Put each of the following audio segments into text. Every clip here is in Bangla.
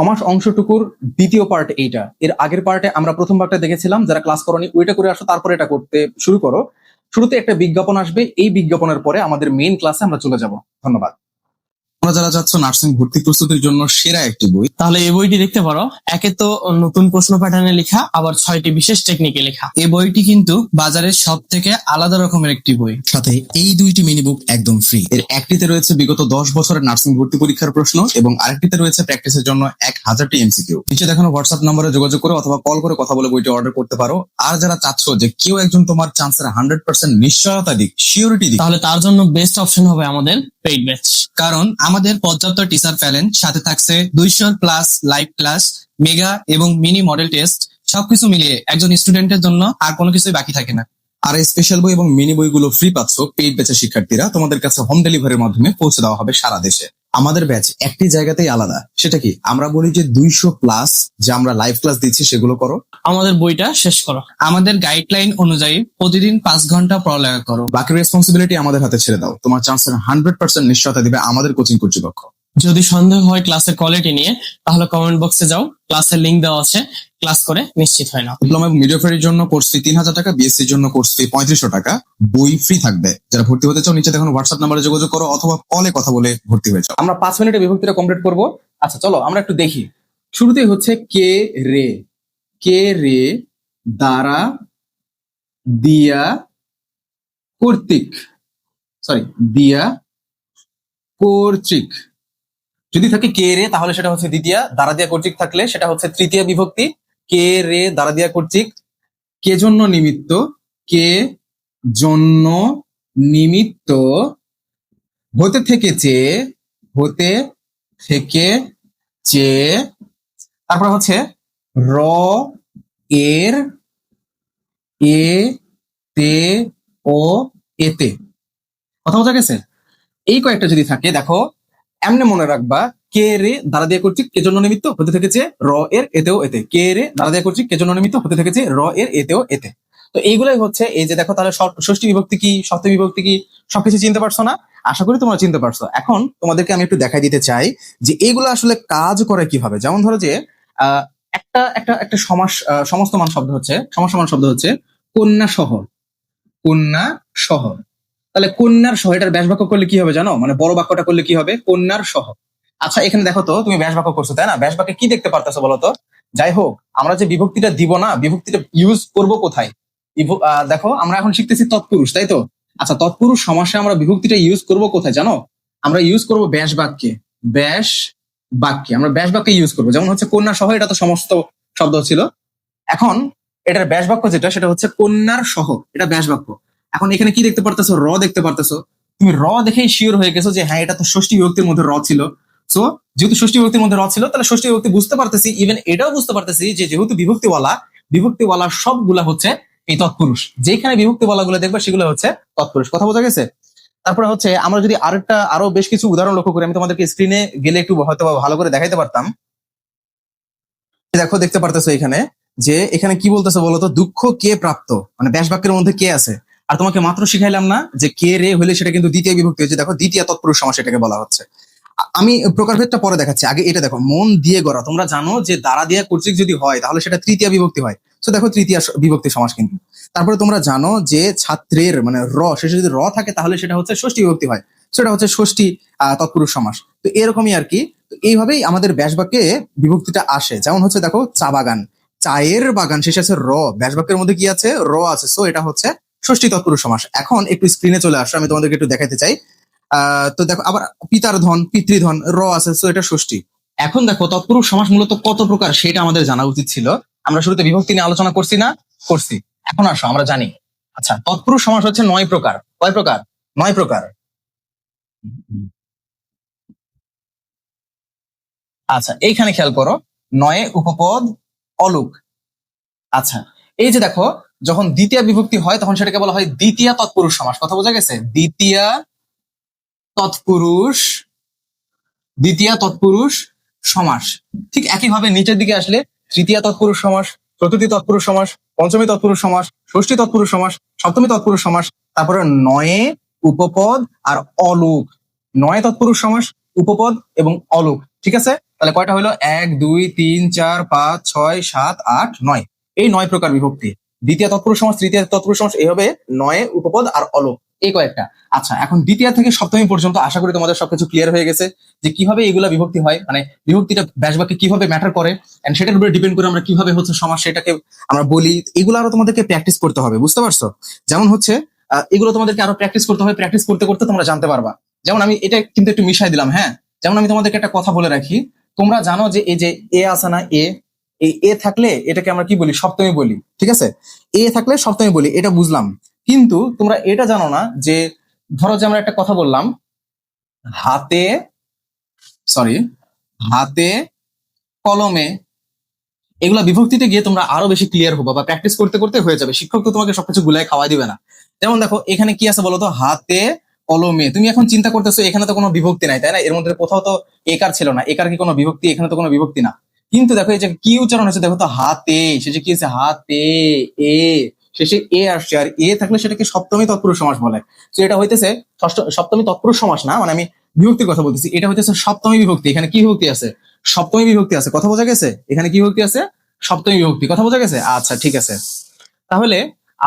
সমাস অংশটুকুর দ্বিতীয় পার্ট এইটা। এর আগের পার্টে আমরা প্রথম পার্টটা দেখেছিলাম, যারা ক্লাস করনি, ওইটা করে আসো, তারপরে এটা করতে শুরু করো। শুরুতে একটা বিজ্ঞাপন আসবে, এই বিজ্ঞাপনের পরে আমাদের মেইন ক্লাসে আমরা চলে যাব। ধন্যবাদ। তোমরা যারা যাচ্ছ নার্সিং ভর্তি প্রস্তুতির জন্য সেরা একটি বই। তাহলে এই বইটি দেখতে পারো। একে তো নতুন প্রশ্ন প্যাটার্নে লেখা আবার ছয়টি বিশেষ টেকনিকে লেখা। এই বইটি কিন্তু বাজারের সব থেকে আলাদা রকমের একটি বই। সাথে এই দুইটি মিনি বুক একদম ফ্রি এর একটিতে রয়েছে বিগত দশ বছরের নার্সিং ভর্তি পরীক্ষার প্রশ্ন এবং আরেকটিতে রয়েছে প্র্যাকটিসের জন্য এক হাজারটি এমসিকিউ নিচে দেখানো হোয়াটসঅ্যাপ নম্বরে যোগাযোগ করে অথবা কল করে কথা বলে বইটি অর্ডার করতে পারো। আর যারা চাচ্ছ যে কেউ একজন তোমার চান্সের হান্ড্রেড পার্সেন্ট নিশ্চয়তা দিক সিওরিটি দিক তাহলে তার জন্য বেস্ট অপশন হবে আমাদের পেইড ব্যাচ কারণ আমাদের পর্যাপ্ত টিচার প্যালেন সাথে থাকছে দুইশো প্লাস লাইভ ক্লাস মেগা এবং মিনি মডেল টেস্ট সবকিছু মিলিয়ে একজন স্টুডেন্টের জন্য আর কোনো কিছুই বাকি থাকে না। আর এই স্পেশাল বই এবং মিনি বইগুলো ফ্রি পাচ্ছ পেইড ব্যাচের শিক্ষার্থীরা। তোমাদের কাছে হোম ডেলিভারির মাধ্যমে পৌঁছে দেওয়া হবে সারা দেশে। আমাদের ব্যাচ একটি জায়গাতেই আলাদা। সেটা কি? আমরা বলি যে দুইশো প্লাস যে আমরা লাইভ ক্লাস দিচ্ছি সেগুলো করো। আমাদের বইটা শেষ করো। আমাদের গাইডলাইন অনুযায়ী প্রতিদিন পাঁচ ঘণ্টা পড়ালেখা করো। বাকি রেসপন্সিবিলিটি আমাদের হাতে ছেড়ে দাও। তোমার চান্স হান্ড্রেড পার্সেন্ট নিশ্চয়তা দিবে আমাদের কোচিং কর্তৃপক্ষ। যদি সন্দেহ হয় ক্লাসের কোয়ালিটি নিয়ে তাহলে কমেন্ট বক্সে যাও ক্লাসের লিংক দেওয়া আছে ক্লাস করে নিশ্চিত হয় না ডিপ্লোমা এবং মিডিওফারির জন্য কোর্স ফি তিন হাজার টাকা বিএসসির জন্য কোর্স ফি পঁয়ত্রিশশো টাকা বই ফ্রি থাকবে। যারা ভর্তি হতে চাও নিচে দেখুন হোয়াটসঅ্যাপ নাম্বারে যোগাযোগ করো অথবা কলে কথা বলে ভর্তি হয়ে যাও। আমরা পাঁচ মিনিটে বিভক্তিটা কমপ্লিট করব। আচ্ছা চলো আমরা একটু দেখি। শুরুতেই হচ্ছে কে রে। কে রে দ্বারা দিয়া কর্তৃক সরি দিয়া কর্তৃক। যদি থাকে কে রে, তাহলে সেটা হচ্ছে দ্বিতীয়। দ্বারা দিয়া কর্তৃক থাকলে সেটা হচ্ছে তৃতীয় বিভক্তি। কে রে দ্বারা দিয়া কর্তৃক কে জন্য নিমিত্ত? কে জন্য নিমিত্ত? হতে থেকে চেয়ে হতে থেকে চেয়ে তারপর হচ্ছে র, এর, এ, তে, ও, এতে। কথা বোঝা গেছে? এই কয়েকটা যদি থাকে, দেখো এমনি মনে রাখবা, কে রে দ্বারা দিয়ে করছি কে জন্য নিমিত্ত হতে থেকেছে, র এর এতেও এতে। কে রে দ্বারা দিয়ে করছি কে জন্য নিমিত্ত হতে থেকেছে, র এর এতেও এতে। তো এইগুলাই হচ্ছে, এই যে দেখো তাহলে ষষ্ঠ- বিভক্তি কি, সপ্তমী বিভক্তি কি, সবকিছু চিনতে পারছ না? আশা করি তোমরা চিনতে পারছ। এখন তোমাদেরকে আমি একটু দেখাই দিতে চাই যে এইগুলো আসলে কাজ করে কীভাবে। যেমন ধরো যে একটা একটা একটা সমাস সমস্তমান শব্দ হচ্ছে সমস্তমান শব্দ হচ্ছে কন্যা শহর কন্যা শহর তাহলে কন্যার সহ, এটার ব্যাস বাক্য করলে কি হবে জানো? মানে বড় বাক্যটা করলে কি হবে? কন্যার সহ। আচ্ছা এখানে দেখো তো, তুমি ব্যাস বাক্য করছ, তাই না? ব্যাস বাক্যে কি দেখতে পারতেছো বলো তো? যাই হোক, আমরা যে বিভক্তিটা দিব না, বিভক্তিটা ইউজ করব কোথায়? দেখো, আমরা এখন শিখতেছি তৎপুরুষ, তাই তো? আচ্ছা তৎপুরুষ সমাসে আমরা বিভক্তিটা ইউজ করব কোথায় জানো? আমরা ইউজ করব ব্যাস বাক্যে ব্যাস বাক্যে। আমরা ব্যাস বাক্যে ইউজ করব। যেমন হচ্ছে কন্যা সহ, এটা তো সমস্ত শব্দ ছিল। এখন, এটার ব্যাস বাক্য যেটা, সেটা হচ্ছে কন্যার সহ, এটা ব্যাস বাক্য। এখন এখানে কি দেখতে পারতেছো? র দেখতে পারতেছো। তুমি র দেখেই শিওর হয়ে গেছো যে হ্যাঁ এটা তো ষষ্ঠী বিভক্তির মধ্যে র ছিল। সো যেহেতু ষষ্ঠী বিভক্তির মধ্যে র ছিল, তাহলে ষষ্ঠী বিভক্তি বুঝতে পারতেছি ইভেন এটাও বুঝতে পারতেছি যে, যেহেতু বিভক্তিওয়ালা বিভক্তিওয়ালা সবগুলা হচ্ছে এই তৎপুরুষ। যেখানে বিভক্তিওয়ালা গুলো দেখবে, সেগুলো হচ্ছে তৎপুরুষ। কথা বোঝা গেছে? তারপরে হচ্ছে, আমরা যদি আরেকটা, আরও বেশ কিছু উদাহরণ লক্ষ্য করি, আমি তোমাদেরকে স্ক্রিনে গেলে একটু হয়তো ভালো করে দেখাইতে পারতাম। দেখো, দেখতে পারতেছো এখানে যে, এখানে কি বলতেছে বলতো? দুঃখ কে প্রাপ্ত? মানে ব্যাস বাক্যের মধ্যে কে আছে? আর তোমাকে মাত্র শিখাইলাম না যে কে রে হলে সেটা কিন্তু দ্বিতীয় বিভক্তি হয়েছে। দেখো, দ্বিতীয় তৎপুরুষ সমাস এটাকে বলা হচ্ছে। আমি প্রকারভেদটা পরে দেখাচ্ছি। আগে এটা দেখো, মন দিয়ে গড়া। তোমরা জানো যে দ্বারা দিয়া কর্তৃক যদি হয়, তাহলে সেটা তৃতীয় বিভক্তি হয়। তো দেখো, তৃতীয় বিভক্তি সমাস কিন্তু। তারপরে তোমরা জানো যে ছাত্রের মানে র, শেষে যদি র থাকে, তাহলে সেটা হচ্ছে ষষ্ঠী বিভক্তি হয়। সেটা হচ্ছে ষষ্ঠী তৎপুরুষ সমাস। তো এরকমই আর কি। এইভাবেই আমাদের ব্যাস বাক্যে বিভক্তিটা আসে। যেমন হচ্ছে, দেখো, চা বাগান। চায়ের বাগান, শেষে আছে র। ব্যাস বাক্যের মধ্যে কি আছে? র আছে। সো এটা হচ্ছে ষষ্ঠী তৎপুরুষ সমাস। এখন একটু স্ক্রিনে চলে আসো, আমি তোমাদেরকে একটু দেখাতে চাই। তো দেখো, আবার পিতার ধন, পিতৃধন, র আছে তো এটা ষষ্ঠী। এখন দেখো, তৎপুরুষ সমাস মূলত কত প্রকার সেটা আমাদের জানা উচিত ছিল। আমরা শুরুতে বিভক্তি নিয়ে আলোচনা করছি না? করছি। এখন আসো, আমরা জানি। আচ্ছা তৎপুরুষ সমাস হচ্ছে নয় প্রকার। কয় প্রকার? নয় প্রকার। আচ্ছা এইখানে খেয়াল করো। নয়ে উপপদ, অলুক। আচ্ছা এই যে দেখো, যখন দ্বিতীয় বিভক্তি হয়, তখন সেটাকে বলা হয় দ্বিতীয় তৎপুরুষ সমাস। কথা বোঝা গেছে? দ্বিতীয় তৎপুরুষ দ্বিতীয় তৎপুরুষ সমাস। ঠিক একইভাবে নিচের দিকে আসলে তৃতীয় তৎপুরুষ সমাস, চতুর্থী তৎপুরুষ সমাস, পঞ্চমী তৎপুরুষ সমাস, ষষ্ঠী তৎপুরুষ সমাস, সপ্তমী তৎপুরুষ সমাস, তারপরে নয়ে উপপদ আর অলুক। নয় তৎপুরুষ সমাস, উপপদ এবং অলুক। ঠিক আছে? তাহলে কয়টা হলো? এক, দুই, তিন, চার, পাঁচ, ছয়, সাত, আট, নয়। এই নয় প্রকার বিভক্তি। দ্বিতীয় তৎপুরুষ সমাস, তৃতীয় তৎপুরুষ সমাস এইভাবে নয় উপপদ আর অলোক এই কয়েকটা। আচ্ছা এখন দ্বিতীয় থেকে সপ্তমী পর্যন্ত আশা করি তোমাদের সবকিছু ক্লিয়ার হয়ে গেছে যে কীভাবে এগুলা বিভক্তি হয় মানে বিভক্তিটা ব্যাসবাক্যে কীভাবে ম্যাটার করে এন্ড সেটার উপরে ডিপেন্ড করে আমরা কীভাবে হচ্ছে সমাজ সেটাকে আমরা বলি, এগুলো আরও তোমাদেরকে প্র্যাকটিস করতে হবে, বুঝতে পারছ? যেমন হচ্ছে এগুলো তোমাদেরকে আরও প্র্যাকটিস করতে হবে প্র্যাকটিস করতে করতে তোমরা জানতে পারবা। যেমন আমি এটা কিন্তু একটু মিশাই দিলাম হ্যাঁ? যেমন আমি তোমাদেরকে একটা কথা বলে রাখি, তোমরা জানো যে এই যে এ আছে না এ এই এ থাকলে এটাকে আমরা কি বলি? সপ্তমী বলি। ঠিক আছে? এ থাকলে সপ্তমী বলি। এটা বুঝলাম। কিন্তু তোমরা এটা জানো না যে, ধরো যে আমরা একটা কথা বললাম, হাতে সরি হাতে কলমে এগুলা বিভক্তিতে গিয়ে তোমরা আরও বেশি ক্লিয়ার হব বা প্র্যাকটিস করতে করতে হয়ে যাবে। শিক্ষক তো তোমাকে সবকিছু গুলাই খাওয়াই দিবে না। যেমন দেখো, এখানে কি আছে বলতো? হাতে কলমে। তুমি এখন চিন্তা করতেছো, এখানে তো কোনো বিভক্তি নাই, তাই না? এর মধ্যে কোথাও তো একার ছিল না। একার কি কোনো বিভক্তি? এখানে তো কোনো বিভক্তি না। কিন্তু দেখো এই যে কি উচ্চারণ হচ্ছে দেখো তো হাতে শেষে কি আছে হাতে, এ শেষে এ আসছে, আর এ থাকলে সেটাকে সপ্তমী তৎপুরুষ সমাস বলে। তো এটা হইতেছে ষষ্ঠ, সপ্তমী তৎপুরুষ সমাস না? মানে আমি বিভক্তির কথা বলতেছি। এটা হইতেছে সপ্তমী বিভক্তি। এখানে কি বিভক্তি আছে? সপ্তমী বিভক্তি আছে। কথা বোঝা গেছে? এখানে কি বিভক্তি আছে? সপ্তমী বিভক্তি। কথা বোঝা গেছে? আচ্ছা ঠিক আছে। তাহলে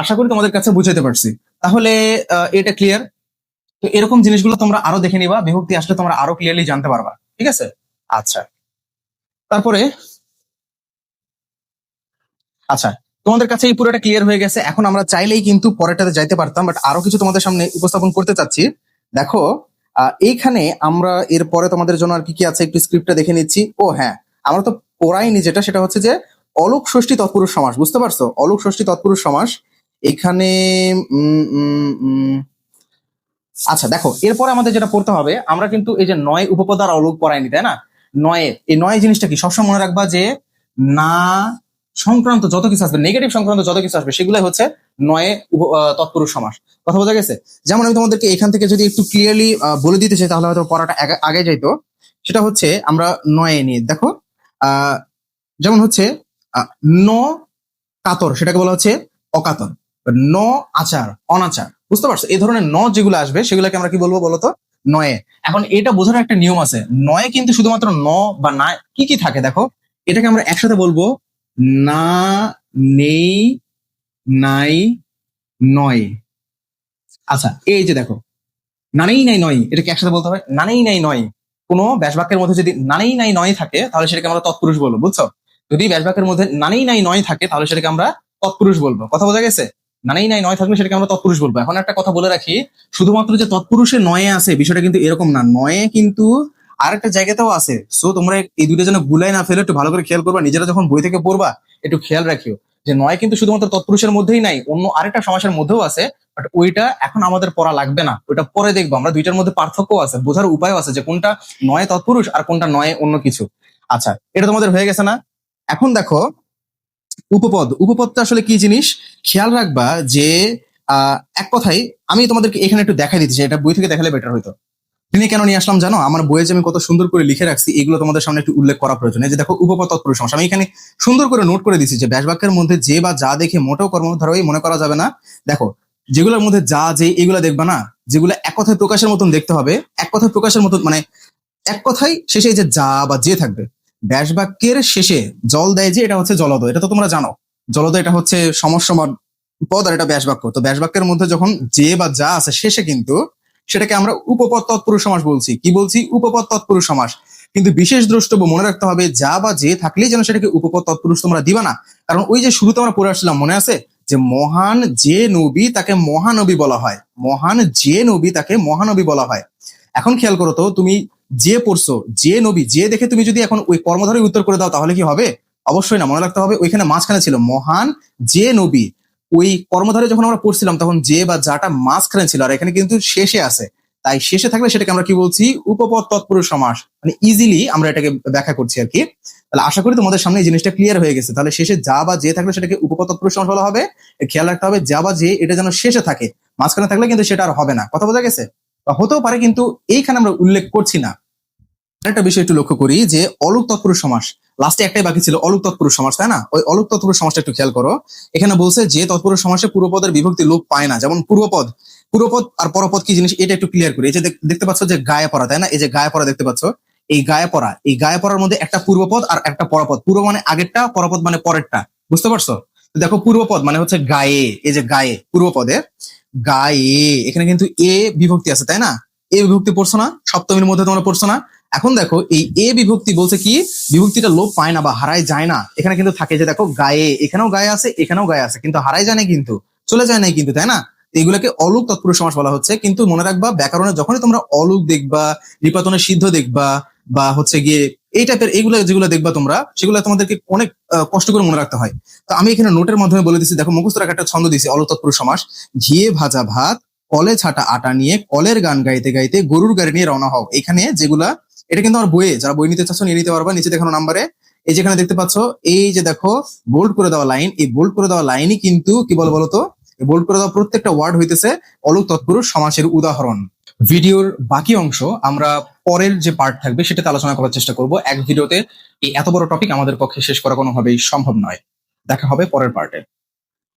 আশা করি তোমাদের কাছে বুঝাইতে পারছি। তাহলে এটা ক্লিয়ার তো এরকম জিনিসগুলো তোমরা আরও দেখে নিবা। বিভক্তি আসলে তোমরা আরও ক্লিয়ারলি জানতে পারবা। ঠিক আছে? আচ্ছা। তারপরে আচ্ছা তোমাদের কাছে এই পুরোটা ক্লিয়ার হয়ে গেছে। এখন আমরা চাইলেই কিন্তু পরেরটাতে যাইতে পারতাম বাট আরও কিছু তোমাদের সামনে উপস্থাপন করতে চাচ্ছি। দেখো এইখানে আমরা এর পরে তোমাদের জন্য আর কি কি আছে একটু স্ক্রিপ্টটা দেখে নিচ্ছি। ও হ্যাঁ আমরা তো পড়াইনি যেটা, সেটা হচ্ছে যে অলোক ষষ্ঠী তৎপুরুষ সমাস, বুঝতে পারছ? অলোক ষষ্ঠী তৎপুরুষ সমাস, এখানে আচ্ছা দেখো, এরপরে আমাদের যেটা পড়তে হবে, আমরা কিন্তু এই যে নয় উপপদ আর অলোক পড়াইনি, তাই না? নয়ে, এই নয় জিনিসটা কি? সবসময় মনে রাখবা যে না সংক্রান্ত যত কিছু আসবে নেগেটিভ সংক্রান্ত যত কিছু আসবে সেগুলো হচ্ছে নয়ে তৎপুরুষ সমাস। কথা বোঝা গেছে? যেমন আমি তোমাদেরকে এখান থেকে যদি একটু ক্লিয়ারলি বলে দিতে চাই, তাহলে হয়তো পড়াটা আগে- যাইতো। সেটা হচ্ছে আমরা নয়ে নিয়ে দেখো যেমন হচ্ছে ন কাতর, সেটাকে বলা হচ্ছে অকাতর। ন আচার, অনাচার, বুঝতে পারছ? এই ধরনের ন যেগুলো আসবে, সেগুলোকে আমরা কি বলব বলতো? নয়ে। এখন এটা বোঝার একটা নিয়ম আছে। নয়ে কিন্তু শুধুমাত্র ন বা না, কি কি থাকে দেখো? এটাকে আমরা একসাথে বলব, না, নেই, নাই, নয়। আচ্ছা এই যে দেখো নানেই নাই নয়, এটাকে একসাথে বলতে হবে নানেই নাই নয়। কোনো ব্যাসবাক্যের মধ্যে যদি নানেই নাই নয় থাকে, তাহলে সেটাকে আমরা তৎপুরুষ বলব, বুঝছ? যদি ব্যাসবাক্যের মধ্যে নানেই নাই, নয় থাকে, তাহলে সেটাকে আমরা তৎপুরুষ বলব। কথা বোঝা গেছে? নানেই নাই, নয় থাকলে সেটাকে আমরা তৎপুরুষ বলব। এখন একটা কথা বলে রাখি, শুধুমাত্র যে তৎপুরুষে নয়ে আছে, বিষয়টা কিন্তু এরকম না। নয়ে কিন্তু আরেকটা জায়গাতেও আছে। সো তোমরা এই দুটো যেন গুলাই না ফেলে, একটু ভালো করে খেয়াল করবা, নিজেরা যখন বই থেকে পড়বা, একটু খেয়াল রাখিও। যে নয় কিন্তু শুধুমাত্র তৎপুরুষের মধ্যেই নাই, অন্য আরেকটা সমাসের মধ্যেও আছে বাট ওইটা এখন আমাদের পড়া লাগবে না। ওইটা পরে দেখব। আমরা দুইটার মধ্যে পার্থক্য আছে, বোঝার উপায় আছে যে কোনটা নয় তৎপুরুষ আর কোনটা নয় অন্য কিছু। আচ্ছা এটা তোমাদের হয়ে গেছে না? এখন দেখো উপপদ। উপপদটা আসলে কি জিনিস? খেয়াল রাখবা যে এক কথাই আমি তোমাদেরকে এখানে একটু দেখাই দিচ্ছি এটা বই থেকে দেখালে বেটার হইতো। তিনি কেন নিয়ে আসলাম জানো? আমার বইয়ে যে আমি কত সুন্দর করে লিখে রাখছি, এগুলো তোমাদের সামনে একটু উল্লেখ করা প্রয়োজন। যে দেখো, উপপদ তৎপুরুষ আমি এখানে সুন্দর করে নোট করে দিচ্ছি যে, ব্যাসবাক্যের মধ্যে যে বা যা দেখে মোটেও কর্মধারই মনে করা যাবে না। দেখো, যেগুলোর মধ্যে যা, যে, এগুলো দেখবা না, যেগুলো এক কথায় প্রকাশের মতন দেখতে হবে, এক কথায় প্রকাশের মতন মানে এক কথাই শেষে যে যা বা যে থাকবে। ব্যাসবাক্যের শেষে জল দেয় যে, এটা হচ্ছে জলদ এটা তো তোমরা জানো। জলদ এটা হচ্ছে সমস্যমান পদ আর এটা ব্যাসবাক্য। তো ব্যাসবাক্যের মধ্যে যখন যে বা যা আছে, শেষে কিন্তু সেটাকে আমরা উপপদ তৎপুরুষ সমাস বলছি। কি বলছি? উপপদ তৎপুরুষ সমাস। কিন্তু বিশেষ দ্রষ্টব্য মনে রাখতে হবে, যা বা যে থাকলেই যেন সেটাকে উপপদ তৎপুরুষ তোমরা দিবা না। কারণ ওই যে শুরুতে আমরা পড়ে আসছিলাম, মনে আছে? যে মহান যে নবী তাকে মহানবী বলা হয়। মহান যে নবী তাকে মহানবী বলা হয়। এখন খেয়াল করো তো, তুমি যে পড়ছো, যে নবী, যে দেখে তুমি যদি এখন ওই কর্মধারী উত্তর করে দাও, তাহলে কি হবে? অবশ্যই না, মনে রাখতে হবে, ওইখানে মাঝখানে ছিল মহান যে নবী। ওই কর্মধারে যখন আমরা পড়ছিলাম, তখন যে বা যাটা মাঝখানে ছিল, আর এখানে কিন্তু শেষে আছে। তাই শেষে থাকলে সেটাকে আমরা কি বলছি? উপপদ তৎপুরুষ সমাস। মানে ইজিলি আমরা এটাকে ব্যাখ্যা করছি আর কি। তাহলে আশা করি তোমাদের সামনে এই জিনিসটা ক্লিয়ার হয়ে গেছে। তাহলে শেষে যা বা যে থাকলে সেটাকে উপপদ তৎপুরুষ সমাস বলা হবে। খেয়াল রাখতে হবে, যা বা যে, এটা যেন শেষে থাকে। মাঝখানে থাকলে কিন্তু সেটা আর হবে না। কথা বোঝা গেছে? বা হতেও পারে, কিন্তু এইখানে আমরা উল্লেখ করছি না। একটা বিষয় একটু লক্ষ্য করি যে অলুক তৎপুরুষ সমাস লাস্টে একটাই বাকি ছিল অলুক তৎপুরুষ সমাস, তাই না? ওই অলুক তৎপুরুষ সমাসটা একটু খেয়াল করো। এখানে বলছে যে তৎপুরুষ সমাসে পূর্বপদের বিভক্তি লোপ পায় না। যেমন পূর্বপদ পূর্বপদ আর পরপদ কি জিনিস? এটা একটু ক্লিয়ার করি। এই যে দেখতে পাচ্ছ যে গায়ে পড়া, তাই না? এই যে গায়ে পড়া দেখতে পাচ্ছ, এই গায়ে পড়া, এই গায়ে পড়ার মধ্যে একটা পূর্বপদ আর একটা পরপদ। পূর্ব মানে আগেরটা, পরপদ মানে পরেরটা। বুঝতে পারছ? দেখো পূর্বপদ মানে হচ্ছে গায়ে, এই যে গায়ে, পূর্বপদে গায়ে। এখানে কিন্তু এ বিভক্তি আছে, তাই না? এ বিভক্তি পড়ছো না, সপ্তমীর মধ্যে তোমরা পড়ছো না। এখন দেখো এই এ বিভক্তি বলছে কি? বিভক্তিটা লোপ পায় না বা হারায় যায় না। এখানে কিন্তু থাকে যে দেখো গায়ে, এখানেও গায়ে আছে, এখানেও গায়ে আছে। কিন্তু হারায় যায় না কিন্তু, চলে যায় না কিন্তু, তাই না? এগুলোকে অলুক তৎপুরুষ সমাস বলা হচ্ছে। কিন্তু মনে রাখবা, ব্যাকরণে যখনই তোমরা অলুক দেখবা নিপাতনের সিদ্ধ দেখবা, বা হচ্ছে গিয়ে এই টাইপের এইগুলো যেগুলো দেখবা তোমরা, সেগুলো তোমাদেরকে অনেক কষ্ট করে মনে রাখতে হয়। তো আমি এখানে নোটের মাধ্যমে বলে দিচ্ছি দেখো মুখস্থ রাখা একটা ছন্দ দিছি অলুক তৎপুরুষ সমাস। ঘিয়ে ভাজা ভাত, কলে ছাটা আটা নিয়ে কলের গান গাইতে গাইতে গরুর গাড়ি নিয়ে রওনা হও। এখানে যেগুলা এটা কিন্তু আমার বইয়ে, যারা বই নিতে চাচ্ছ, নিয়ে নিতে পারবা। নিচে দেখানো নাম্বারে এই যেখানে দেখতে পাচ্ছ, এই যে দেখো বোল্ড করে দেওয়া লাইন এই বোল্ড করে দেওয়া লাইনই কিন্তু কি বলো বলতো? বোল্ড করে দেওয়া প্রত্যেকটা ওয়ার্ড হইতেছে অলুক তৎপুরুষ সমাসের উদাহরণ। ভিডিওর বাকি অংশ আমরা পরের যে পার্ট থাকবে, সেটাতে আলোচনা করার চেষ্টা করব। এক ভিডিওতে এই এত বড় টপিক আমাদের পক্ষে শেষ করা কোনোভাবেই সম্ভব নয়। দেখা হবে পরের পার্টে